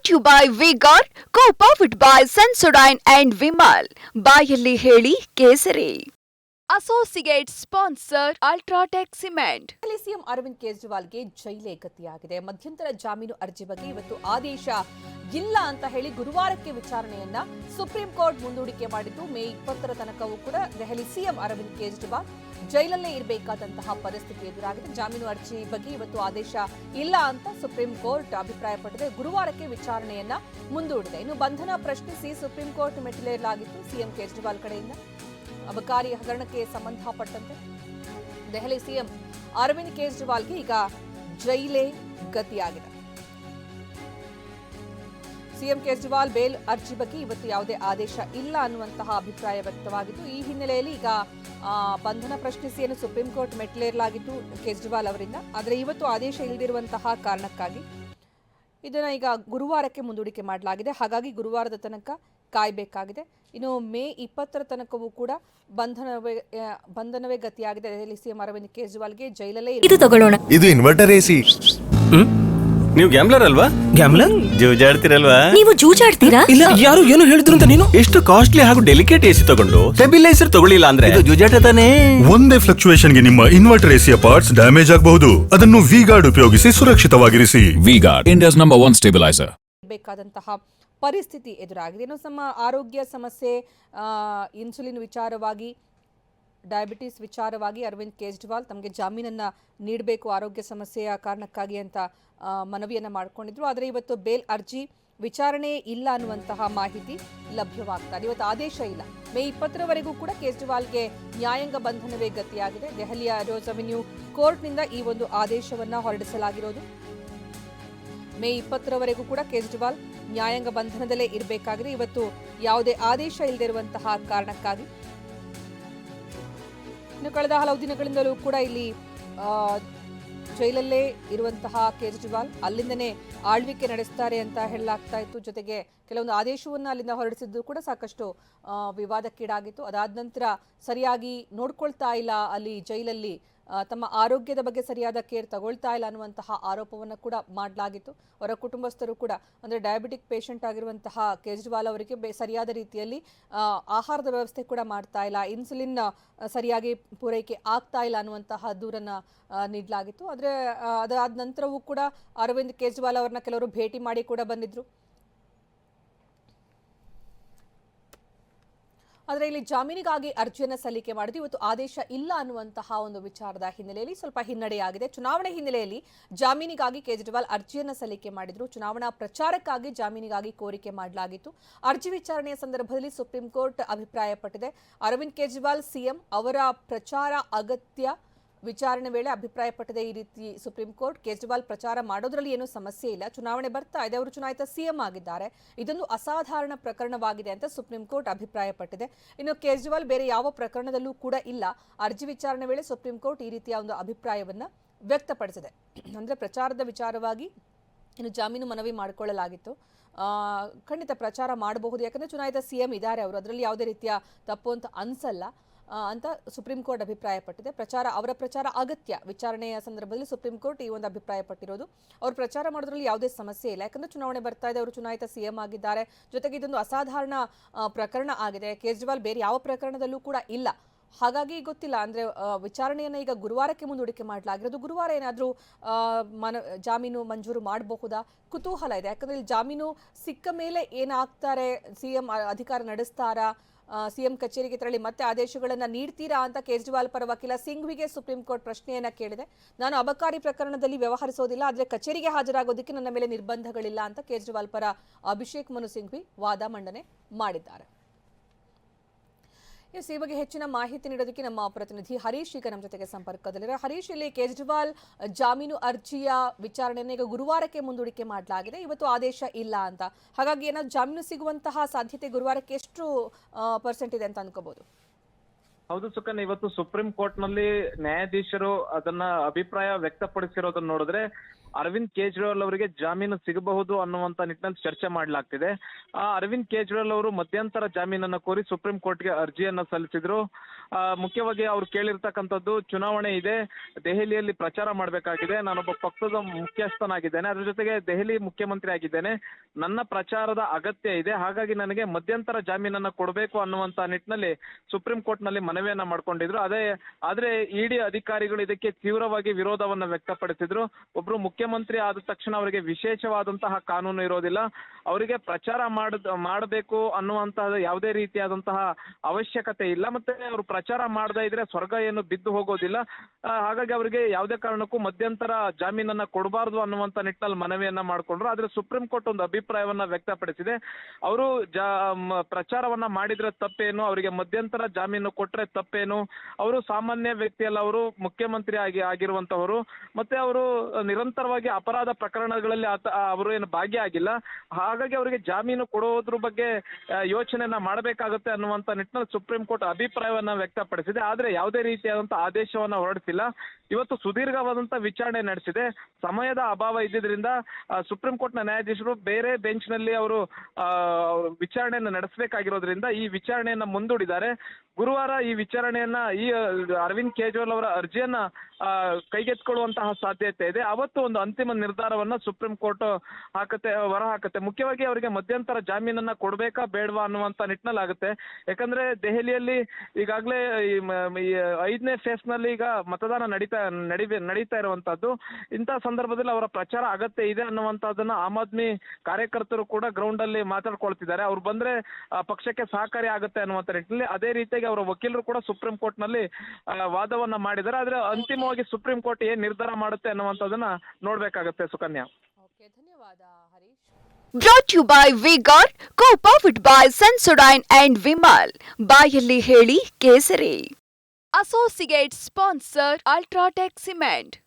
Brought you by vigour co powered by Sensodyne and Vimal ಬಾಯಲ್ಲಿ ಹೇಳಿ ಕೇಸರಿ. Associate sponsor UltraTech cement CM Arvind ಕೇಜ್ರಿವಾಲ್ಗೆ ಜೈಲೇ ಗತಿಯಾಗಿದೆ. ಮಧ್ಯಂತರ ಜಾಮೀನು ಅರ್ಜಿ ಬಗ್ಗೆ ಇವತ್ತು ಆದೇಶ. ಇಲ್ಲ ಅಂತ ಹೇಳಿ ಗುರುವಾರಕ್ಕೆ ವಿಚಾರಣೆಯನ್ನ ಸುಪ್ರೀಂ ಕೋರ್ಟ್ ಮುಂದೂಡಿಕೆ ಮಾಡಿದ್ದು ಮೇ ಇಪ್ಪತ್ತರ ತನಕವೂ ಕೂಡ ದೆಹಲಿ ಸಿಎಂ ಅರವಿಂದ್ ಕೇಜ್ರಿವಾಲ್ ಜೈಲಲ್ಲೇ ಇರಬೇಕಾದಂತಹ ಪರಿಸ್ಥಿತಿ ಎದುರಾಗಿದೆ. ಜಾಮೀನು ಅರ್ಜಿ ಬಗ್ಗೆ ಇವತ್ತು ಆದೇಶ ಇಲ್ಲ ಅಂತ ಸುಪ್ರೀಂ ಕೋರ್ಟ್ ಅಭಿಪ್ರಾಯಪಟ್ಟಿದೆ. ಗುರುವಾರಕ್ಕೆ ವಿಚಾರಣೆಯನ್ನ ಮುಂದೂಡಿದೆ. ಇನ್ನು ಬಂಧನ ಪ್ರಶ್ನಿಸಿ ಸುಪ್ರೀಂ ಕೋರ್ಟ್ ಮೆಟ್ಟಿಲೇರಲಾಗಿತ್ತು ಸಿಎಂ ಕೇಜ್ರಿವಾಲ್ ಕಡೆಯಿಂದ. ಅಬಕಾರಿ ಹಗರಣಕ್ಕೆ ಸಂಬಂಧಪಟ್ಟಂತೆ ದೆಹಲಿ ಸಿಎಂ ಅರವಿಂದ್ ಕೇಜ್ರಿವಾಲ್ಗೆ ಈಗ ಜೈಲೇ ಗತಿಯಾಗಿದೆ. ಸಿಎಂ ಕೇಜ್ರಿವಾಲ್ ಬೇಲ್ ಅರ್ಜಿ ಬಗ್ಗೆ ಇವತ್ತು ಯಾವುದೇ ಆದೇಶ ಇಲ್ಲ ಅನ್ನುವಂತಹ ಅಭಿಪ್ರಾಯ ವ್ಯಕ್ತವಾಗಿತ್ತು. ಈ ಹಿನ್ನೆಲೆಯಲ್ಲಿ ಈಗ ಬಂಧನ ಪ್ರಶ್ನಿಸಿ ಏನು ಸುಪ್ರೀಂ ಕೋರ್ಟ್ ಮೆಟ್ಟಲೇರಲಾಗಿತ್ತು ಕೇಜ್ರಿವಾಲ್ ಅವರಿಂದ. ಆದರೆ ಇವತ್ತು ಆದೇಶ ಇಲ್ಲದಿರುವಂತಹ ಕಾರಣಕ್ಕಾಗಿ ಇದನ್ನ ಈಗ ಗುರುವಾರಕ್ಕೆ ಮುಂದೂಡಿಕೆ ಮಾಡಲಾಗಿದೆ. ಹಾಗಾಗಿ ಗುರುವಾರದ ತನಕ ಕಾಯಬೇಕಾಗಿದೆ. ಇನ್ನು ಮೇ ಇಪ್ಪತ್ತರ ತನಕವೂ ಕೂಡ ಬಂಧನವೇ ಬಂಧನವೇ ಗತಿಯಾಗಿದೆ. ದೆಹಲಿ ಸಿಎಂ ಅರವಿಂದ್ ಕೇಜ್ರಿವಾಲ್ಗೆ ಜೈಲಲ್ಲೇ ಇದು ತಗೊಳ್ಳೋಣ. ಇದು ಇನ್ವರ್ಟರ್ ಎಸಿ ನೀವು ಗ್ಯಾಮ್ಲರ್ ಅಲ್ವಾ? ಗ್ಯಾಮ್ಲರ್ ಜೂಜಾಡ್ತಿರಲ್ವಾ? ನೀವು ಜೂಜಾಡ್ತೀರಾ? ಇಲ್ಲ ಯಾರು ಏನು ಹೇಳಿದ್ರು ಅಂತ ನೀನು? ಎಷ್ಟು ಕಾಸ್ಟ್ಲಿ ಹಾಗೂ ಡೆಲಿಕೇಟ್ ಎಸಿ ತಗೊಂಡು ಸ್ಟೆಬಿಲೈಸರ್ ತಗೊಳ್ಳಿಲ್ಲ ಅಂದ್ರೆ? ಇದು ಜೂಜಾಟ ತಾನೇ. ಒಂದೇ ಫ್ಲಕ್ಚುಯೇಷನ್ಗೆ ನಿಮ್ಮ ಇನ್ವರ್ಟರ್ ಎಸಿಯ ಪಾರ್ಟ್ಸ್ ಡ್ಯಾಮೇಜ್ ಆಗಬಹುದು. ಅದನ್ನು ವಿ ಗಾರ್ಡ್ ಉಪಯೋಗಿಸಿ ಸುರಕ್ಷಿತವಾಗಿರಿಸಿ. V-Guard, India's number one stabilizer. ಬೇಕಾದಂತಹ ಪರಿಸ್ಥಿತಿ ಎದುರಾಗಿದೆ. ಏನೋ ನಮ್ಮ ಆರೋಗ್ಯ ಸಮಸ್ಯೆ ಇನ್ಸುಲಿನ್ ವಿಚಾರವಾಗಿ ಡಯಾಬಿಟಿಸ್ ವಿಚಾರವಾಗಿ ಅರವಿಂದ್ ಕೇಜ್ರಿವಾಲ್ ತಮಗೆ ಜಾಮೀನನ್ನು ನೀಡಬೇಕು ಆರೋಗ್ಯ ಸಮಸ್ಯೆಯ ಕಾರಣಕ್ಕಾಗಿ ಅಂತ ಮನವಿಯನ್ನು ಮಾಡಿಕೊಂಡಿದ್ರು. ಆದರೆ ಇವತ್ತು ಬೇಲ್ ಅರ್ಜಿ ವಿಚಾರಣೆ ಇಲ್ಲ ಅನ್ನುವಂತಹ ಮಾಹಿತಿ ಲಭ್ಯವಾಗ್ತದೆ ಇವತ್ತು ಆದೇಶ ಇಲ್ಲ. ಮೇ ಇಪ್ಪತ್ತರವರೆಗೂ ಕೂಡ ಕೇಜ್ರಿವಾಲ್ಗೆ ನ್ಯಾಯಾಂಗ ಬಂಧನವೇ ಗತಿಯಾಗಿದೆ. ದೆಹಲಿಯ ರೋಸ್ ಅವೆನ್ಯೂ ಕೋರ್ಟ್ನಿಂದ ಈ ಒಂದು ಆದೇಶವನ್ನು ಹೊರಡಿಸಲಾಗಿರೋದು. ಮೇ ಇಪ್ಪತ್ತರವರೆಗೂ ಕೂಡ ಕೇಜ್ರಿವಾಲ್ ನ್ಯಾಯಾಂಗ ಬಂಧನದಲ್ಲೇ ಇರಬೇಕಾಗಿದೆ. ಇವತ್ತು ಯಾವುದೇ ಆದೇಶ ಇಲ್ಲದಿರುವಂತಹ ಕಾರಣಕ್ಕಾಗಿ ಇನ್ನು ಕಳೆದ ಹಲವು ದಿನಗಳಿಂದಲೂ ಕೂಡ ಇಲ್ಲಿ ಜೈಲಲ್ಲೇ ಇರುವಂತಹ ಕೇಜ್ರಿವಾಲ್ ಅಲ್ಲಿಂದನೇ ಆಳ್ವಿಕೆ ನಡೆಸ್ತಾರೆ ಅಂತ ಹೇಳಲಾಗ್ತಾ ಇತ್ತು. ಜೊತೆಗೆ ಕೆಲವೊಂದು ಆದೇಶವನ್ನು ಅಲ್ಲಿಂದ ಹೊರಡಿಸಿದ್ದು ಕೂಡ ಸಾಕಷ್ಟು ವಿವಾದಕ್ಕೀಡಾಗಿತ್ತು. ಅದಾದ ನಂತರ ಸರಿಯಾಗಿ ನೋಡ್ಕೊಳ್ತಾ ಇಲ್ಲ ಅಲ್ಲಿ ಜೈಲಲ್ಲಿ ತಮ್ಮ ಆರೋಗ್ಯದ ಬಗ್ಗೆ ಸರಿಯಾದ ಕೇರ್ ತಗೊಳ್ತಾ ಇಲ್ಲ ಅನ್ನುವಂತಹ ಆರೋಪವನ್ನು ಕೂಡ ಮಾಡಲಾಗಿತ್ತು. ಅವರ ಕುಟುಂಬಸ್ಥರು ಕೂಡ, ಅಂದರೆ ಡಯಾಬಿಟಿಕ್ ಪೇಷಂಟ್ ಆಗಿರುವಂತಹ ಕೇಜ್ರಿವಾಲ್ ಅವರಿಗೆ ಸರಿಯಾದ ರೀತಿಯಲ್ಲಿ ಆಹಾರದ ವ್ಯವಸ್ಥೆ ಕೂಡ ಮಾಡ್ತಾ ಇಲ್ಲ. ಇನ್ಸುಲಿನ್ ಸರಿಯಾಗಿ ಪೂರೈಕೆ ಆಗ್ತಾ ಇಲ್ಲ ಅನ್ನುವಂತಹ ದೂರನ್ನ ನೀಡಲಾಗಿತ್ತು. ಆದರೆ ಅದಾದ ನಂತರವೂ ಕೂಡ ಅರವಿಂದ್ ಕೇಜ್ರಿವಾಲ್ ಅವರನ್ನ ಕೆಲವರು ಭೇಟಿ ಮಾಡಿ ಕೂಡ ಬಂದಿದ್ರು. ಆದರೆ ಇಲ್ಲಿ ಜಾಮೀನಿಗಾಗಿ ಅರ್ಜಿಯನ್ನು ಸಲ್ಲಿಕೆ ಮಾಡಿದ್ದು ಇವತ್ತು ಆದೇಶ ಇಲ್ಲ ಅನ್ನುವಂತಹ ಒಂದು ವಿಚಾರದ ಹಿನ್ನೆಲೆಯಲ್ಲಿ ಸ್ವಲ್ಪ ಹಿನ್ನಡೆಯಾಗಿದೆ. ಚುನಾವಣೆ ಹಿನ್ನೆಲೆಯಲ್ಲಿ ಜಾಮೀನಿಗಾಗಿ ಕೇಜ್ರಿವಾಲ್ ಅರ್ಜಿಯನ್ನು ಸಲ್ಲಿಕೆ ಮಾಡಿದ್ರು. ಚುನಾವಣಾ ಪ್ರಚಾರಕ್ಕಾಗಿ ಜಾಮೀನಿಗಾಗಿ ಕೋರಿಕೆ ಮಾಡಲಾಗಿತ್ತು. ಅರ್ಜಿ ವಿಚಾರಣೆಯ ಸಂದರ್ಭದಲ್ಲಿ ಸುಪ್ರೀಂ ಕೋರ್ಟ್ ಅಭಿಪ್ರಾಯಪಟ್ಟಿದೆ. ಅರವಿಂದ್ ಕೇಜ್ರಿವಾಲ್, ಸಿಎಂ ಅವರ ಪ್ರಚಾರ ಅಗತ್ಯ. ವಿಚಾರಣೆ ವೇಳೆ ಅಭಿಪ್ರಾಯಪಟ್ಟಿದೆ ಈ ರೀತಿ ಸುಪ್ರೀಂ ಕೋರ್ಟ್ ಕೇಜ್ರಿವಾಲ್ ಪ್ರಚಾರ ಮಾಡೋದ್ರಲ್ಲಿ ಏನೂ ಸಮಸ್ಯೆ ಇಲ್ಲ. ಚುನಾವಣೆ ಬರ್ತಾ ಇದೆ. ಅವರು ಚುನಾಯಿತ ಸಿಎಂ ಆಗಿದ್ದಾರೆ. ಇದೊಂದು ಅಸಾಧಾರಣ ಪ್ರಕರಣವಾಗಿದೆ ಅಂತ ಸುಪ್ರೀಂ ಕೋರ್ಟ್ ಅಭಿಪ್ರಾಯಪಟ್ಟಿದೆ. ಇನ್ನು ಕೇಜ್ರಿವಾಲ್ ಬೇರೆ ಯಾವ ಪ್ರಕರಣದಲ್ಲೂ ಕೂಡ ಇಲ್ಲ. ಅರ್ಜಿ ವಿಚಾರಣೆ ವೇಳೆ ಸುಪ್ರೀಂ ಕೋರ್ಟ್ ಈ ರೀತಿಯ ಒಂದು ಅಭಿಪ್ರಾಯವನ್ನು ವ್ಯಕ್ತಪಡಿಸಿದೆ. ಅಂದ್ರೆ ಪ್ರಚಾರದ ವಿಚಾರವಾಗಿ ಇನ್ನು ಜಾಮೀನು ಮನವಿ ಮಾಡಿಕೊಳ್ಳಲಾಗಿತ್ತು. ಖಂಡಿತ ಪ್ರಚಾರ ಮಾಡಬಹುದು. ಯಾಕಂದ್ರೆ ಚುನಾಯಿತ ಸಿಎಂ ಇದ್ದಾರೆ ಅವರು. ಅದರಲ್ಲಿ ಯಾವುದೇ ರೀತಿಯ ತಪ್ಪು ಅಂತ ಅನ್ಸಲ್ಲ. ಅಂತ ಸುಪ್ರೀಂ ಕೋರ್ಟ್ ಅಭಿಪ್ರಾಯಪಟ್ಟಿದೆ. ಪ್ರಚಾರ, ಅವರ ಪ್ರಚಾರ ಅಗತ್ಯ. ವಿಚಾರಣೆಯ ಸಂದರ್ಭದಲ್ಲಿ ಸುಪ್ರೀಂ ಕೋರ್ಟ್ ಈ ಒಂದು ಅಭಿಪ್ರಾಯಪಟ್ಟಿರೋದು. ಅವರು ಪ್ರಚಾರ ಮಾಡೋದ್ರಲ್ಲಿ ಯಾವುದೇ ಸಮಸ್ಯೆ ಇಲ್ಲ. ಯಾಕಂದ್ರೆ ಚುನಾವಣೆ ಬರ್ತಾ ಇದೆ, ಅವರು ಚುನಾಯಿತ ಸಿಎಂ ಆಗಿದ್ದಾರೆ. ಜೊತೆಗೆ ಇದೊಂದು ಅಸಾಧಾರಣ ಪ್ರಕರಣ ಆಗಿದೆ. ಕೇಜ್ರಿವಾಲ್ ಬೇರೆ ಯಾವ ಪ್ರಕರಣದಲ್ಲೂ ಕೂಡ ಇಲ್ಲ. ಹಾಗಾಗಿ ಗೊತ್ತಿಲ್ಲ. ಅಂದ್ರೆ ವಿಚಾರಣೆಯನ್ನು ಈಗ ಗುರುವಾರಕ್ಕೆ ಮುಂದೂಡಿಕೆ ಮಾಡಲಾಗಿರೋದು. ಗುರುವಾರ ಏನಾದರೂ ಮನ, ಜಾಮೀನು ಮಂಜೂರು ಮಾಡಬಹುದಾ? ಕುತೂಹಲ ಇದೆ. ಯಾಕಂದ್ರೆ ಇಲ್ಲಿ ಜಾಮೀನು ಸಿಕ್ಕ ಮೇಲೆ ಏನಾಗ್ತಾರೆ? ಸಿಎಂ ಅಧಿಕಾರ ನಡೆಸ್ತಾರಾ? ಸಿಎಂ ಕಚೇರಿಗೆ ತೆರಳಿ ಮತ್ತೆ ಆದೇಶಗಳನ್ನು ನೀಡ್ತೀರಾ ಅಂತ ಕೇಜ್ರಿವಾಲ್ ಪರ ವಕೀಲ ಸಿಂಘ್ವಿಗೆ ಸುಪ್ರೀಂ ಕೋರ್ಟ್ ಪ್ರಶ್ನೆಯನ್ನ ಕೇಳಿದೆ. ನಾನು ಅಬಕಾರಿ ಪ್ರಕರಣದಲ್ಲಿ ವ್ಯವಹರಿಸೋದಿಲ್ಲ, ಆದರೆ ಕಚೇರಿಗೆ ಹಾಜರಾಗೋದಕ್ಕೆ ನನ್ನ ಮೇಲೆ ನಿರ್ಬಂಧಗಳಿಲ್ಲ ಅಂತ ಕೇಜ್ರಿವಾಲ್ ಪರ ಅಭಿಷೇಕ್ ಮನು ಸಿಂಘ್ವಿ ವಾದ ಮಂಡನೆ ಮಾಡಿದ್ದಾರೆ. ಎಸ್ ಈ ಬಗ್ಗೆ ಹೆಚ್ಚಿನ ಮಾಹಿತಿ ನೀಡೋದಕ್ಕೆ ನಮ್ಮ ಪ್ರತಿನಿಧಿ ಹರೀಶ್ ಈಗ ನಮ್ಮ ಜೊತೆಗೆ ಸಂಪರ್ಕದಲ್ಲಿದ್ದಾರೆ. ಹರೀಶ್, ಇಲ್ಲಿ ಕೇಜ್ರಿವಾಲ್ ಜಾಮೀನು ಅರ್ಜಿಯ ವಿಚಾರಣೆಯನ್ನು ಈಗ ಗುರುವಾರಕ್ಕೆ ಮುಂದೂಡಿಕೆ ಮಾಡಲಾಗಿದೆ. ಇವತ್ತು ಆದೇಶ ಇಲ್ಲ ಅಂತ. ಹಾಗಾಗಿ ಏನಾದ್ರು ಜಾಮೀನು ಸಿಗುವಂತಹ ಸಾಧ್ಯತೆ ಗುರುವಾರಕ್ಕೆ ಎಷ್ಟು ಪರ್ಸೆಂಟ್ ಇದೆ ಅಂತ ಅನ್ಕೋಬಹುದು ಹೌದು ಸುಕನ್ ಇವತ್ತು ಸುಪ್ರೀಂ ಕೋರ್ಟ್ನಲ್ಲಿ ನ್ಯಾಯಾಧೀಶರು ಅದನ್ನ ಅಭಿಪ್ರಾಯ ವ್ಯಕ್ತಪಡಿಸಿರೋದನ್ನ ನೋಡಿದ್ರೆ ಅರವಿಂದ್ ಕೇಜ್ರಿವಾಲ್ ಅವರಿಗೆ ಜಾಮೀನು ಸಿಗಬಹುದು ಅನ್ನುವಂತ ನಿಟ್ಟಿನಲ್ಲಿ ಚರ್ಚೆ ಮಾಡಲಾಗ್ತಿದೆ. ಆ, ಅರವಿಂದ್ ಕೇಜ್ರಿವಾಲ್ ಅವರು ಮಧ್ಯಂತರ ಜಾಮೀನನ್ನ ಕೋರಿ ಸುಪ್ರೀಂ ಕೋರ್ಟ್ಗೆ ಅರ್ಜಿಯನ್ನ ಸಲ್ಲಿಸಿದ್ರು. ಮುಖ್ಯವಾಗಿ ಅವರು ಕೇಳಿರ್ತಕ್ಕಂಥದ್ದು ಚುನಾವಣೆ ಇದೆ. ದೆಹಲಿಯಲ್ಲಿ ಪ್ರಚಾರ ಮಾಡಬೇಕಾಗಿದೆ. ನಾನೊಬ್ಬ ಪಕ್ಷದ ಮುಖ್ಯಸ್ಥನಾಗಿದ್ದೇನೆ. ಅದ್ರ ಜೊತೆಗೆ ದೆಹಲಿ ಮುಖ್ಯಮಂತ್ರಿ ಆಗಿದ್ದೇನೆ. ನನ್ನ ಪ್ರಚಾರದ ಅಗತ್ಯ ಇದೆ. ಹಾಗಾಗಿ ನನಗೆ ಮಧ್ಯಂತರ ಜಾಮೀನನ್ನ ಕೊಡಬೇಕು ಅನ್ನುವಂತ ನಿಟ್ಟಿನಲ್ಲಿ ಸುಪ್ರೀಂ ಕೋರ್ಟ್ನಲ್ಲಿ ಮನವಿಯನ್ನ ಮಾಡ್ಕೊಂಡಿದ್ರು. ಅದೇ, ಆದ್ರೆ ಇಡಿ ಅಧಿಕಾರಿಗಳು ಇದಕ್ಕೆ ತೀವ್ರವಾಗಿ ವಿರೋಧವನ್ನ ವ್ಯಕ್ತಪಡಿಸಿದ್ರು. ಒಬ್ರು ಮುಖ್ಯಮಂತ್ರಿ ಆದ ತಕ್ಷಣ ಅವರಿಗೆ ವಿಶೇಷವಾದಂತಹ ಕಾನೂನು ಇರೋದಿಲ್ಲ. ಅವರಿಗೆ ಪ್ರಚಾರ ಮಾಡ ಮಾಡಬೇಕು ಅನ್ನುವಂತಹ ಯಾವುದೇ ರೀತಿಯಾದಂತಹ ಅವಶ್ಯಕತೆ ಇಲ್ಲ. ಮತ್ತೆ ಅವರು ಪ್ರಚಾರ ಮಾಡದೇ ಇದ್ರೆ ಸ್ವರ್ಗ ಏನು ಬಿದ್ದು ಹೋಗೋದಿಲ್ಲ. ಹಾಗಾಗಿ ಅವರಿಗೆ ಯಾವುದೇ ಕಾರಣಕ್ಕೂ ಮಧ್ಯಂತರ ಜಾಮೀನನ್ನ ಕೊಡಬಾರ್ದು ಅನ್ನುವಂತ ನಿಟ್ಟಿನಲ್ಲಿ ಮನವಿಯನ್ನ ಮಾಡ್ಕೊಂಡ್ರು. ಆದ್ರೆ ಸುಪ್ರೀಂ ಕೋರ್ಟ್ ಒಂದು ಅಭಿಪ್ರಾಯವನ್ನ ವ್ಯಕ್ತಪಡಿಸಿದೆ. ಅವರು ಪ್ರಚಾರವನ್ನ ಮಾಡಿದ್ರೆ ತಪ್ಪೇನು? ಅವರಿಗೆ ಮಧ್ಯಂತರ ಜಾಮೀನು ಕೊಟ್ರೆ ತಪ್ಪೇನು? ಅವರು ಸಾಮಾನ್ಯ ವ್ಯಕ್ತಿಯಲ್ಲ, ಅವರು ಮುಖ್ಯಮಂತ್ರಿ ಆಗಿ, ಆಗಿರುವಂತವರು. ಮತ್ತೆ ಅವರು ಅಪರಾಧ ಪ್ರಕರಣಗಳಲ್ಲಿ ಆತ ಅವರು ಏನು ಭಾಗಿಯಾಗಿಲ್ಲ ಹಾಗಾಗಿ ಅವರಿಗೆ ಜಾಮೀನು ಕೊಡೋದ್ರ ಬಗ್ಗೆ ಯೋಚನೆನ ಮಾಡಬೇಕಾಗುತ್ತೆ ಅನ್ನುವಂತ ನಿಟ್ಟಿನಲ್ಲಿ ಸುಪ್ರೀಂ ಕೋರ್ಟ್ ಅಭಿಪ್ರಾಯವನ್ನ ವ್ಯಕ್ತಪಡಿಸಿದೆ. ಆದ್ರೆ ಯಾವುದೇ ರೀತಿಯಾದಂತಹ ಆದೇಶವನ್ನ ಹೊರಡಿಸಿಲ್ಲ. ಇವತ್ತು ಸುದೀರ್ಘವಾದಂತಹ ವಿಚಾರಣೆ ನಡೆಸಿದೆ. ಸಮಯದ ಅಭಾವ ಇದ್ದಿದ್ರಿಂದ ಸುಪ್ರೀಂ ಕೋರ್ಟ್ನ ನ್ಯಾಯಾಧೀಶರು ಬೇರೆ ಬೆಂಚ್ನಲ್ಲಿ ಅವರು ವಿಚಾರಣೆಯನ್ನು ನಡೆಸಬೇಕಾಗಿರೋದ್ರಿಂದ ಈ ವಿಚಾರಣೆಯನ್ನ ಮುಂದೂಡಿದ್ದಾರೆ. ಗುರುವಾರ ಈ ವಿಚಾರಣೆಯನ್ನ ಈ ಅರವಿಂದ್ ಕೇಜ್ರಿವಾಲ್ ಅವರ ಅರ್ಜಿಯನ್ನ ಕೈಗೆತ್ಕೊಳ್ಳುವಂತಹ ಸಾಧ್ಯತೆ ಇದೆ. ಅವತ್ತು ಒಂದು ಅಂತಿಮ ನಿರ್ಧಾರವನ್ನ ಸುಪ್ರೀಂ ಕೋರ್ಟ್ ಹಾಕತ್ತೆ, ಹೊರ ಹಾಕತ್ತೆ. ಮುಖ್ಯವಾಗಿ ಅವರಿಗೆ ಮಧ್ಯಂತರ ಜಾಮೀನನ್ನ ಕೊಡ್ಬೇಕಾ ಬೇಡವಾ ಅನ್ನುವಂತ ನಿಟ್ಟಿನಲ್ಲಿ ಆಗುತ್ತೆ ಯಾಕಂದ್ರೆ ದೆಹಲಿಯಲ್ಲಿ ಈಗಾಗಲೇ ಐದನೇ ಫೇಸ್ನಲ್ಲಿ ಈಗ ಮತದಾನ ನಡೀತಾ ನಡಿ ನಡೀತಾ ಇರುವಂತದ್ದು ಇಂತಹ ಸಂದರ್ಭದಲ್ಲಿ ಅವರ ಪ್ರಚಾರ ಅಗತ್ಯ ಇದೆ ಅನ್ನುವಂತಹದನ್ನ ಆಮ್ ಆದ್ಮಿ ಕಾರ್ಯಕರ್ತರು ಕೂಡ ಗ್ರೌಂಡ್ ಅಲ್ಲಿ ಮಾತಾಡ್ಕೊಳ್ತಿದ್ದಾರೆ. ಅವ್ರು ಬಂದ್ರೆ ಪಕ್ಷಕ್ಕೆ ಸಹಕಾರಿ ಆಗುತ್ತೆ ಅನ್ನುವಂತ ನಿಟ್ಟಿನಲ್ಲಿ ಅದೇ ರೀತಿಯಾಗಿ ಅವರ ವಕೀಲರು ಕೂಡ ಸುಪ್ರೀಂ ಕೋರ್ಟ್ನಲ್ಲಿ ವಾದವನ್ನ ಮಾಡಿದ್ದಾರೆ. ಆದ್ರೆ ಅಂತಿಮವಾಗಿ ಸುಪ್ರೀಂ ಕೋರ್ಟ್ ಏನ್ ನಿರ್ಧಾರ ಮಾಡುತ್ತೆ ಅನ್ನುವಂಥದ್ದನ್ನ ನೋಡ್ಬೇಕಾಗತ್ತೆ ಸುಕನ್ಯಾ. ಓಕೆ ಧನ್ಯವಾದ Harish. Brought you by vigour co powered by Sensodyne and Vimal ಬಾಯಲ್ಲಿ ಹೇಳಿ ಕೇಸರಿ. Associate sponsor UltraTech cement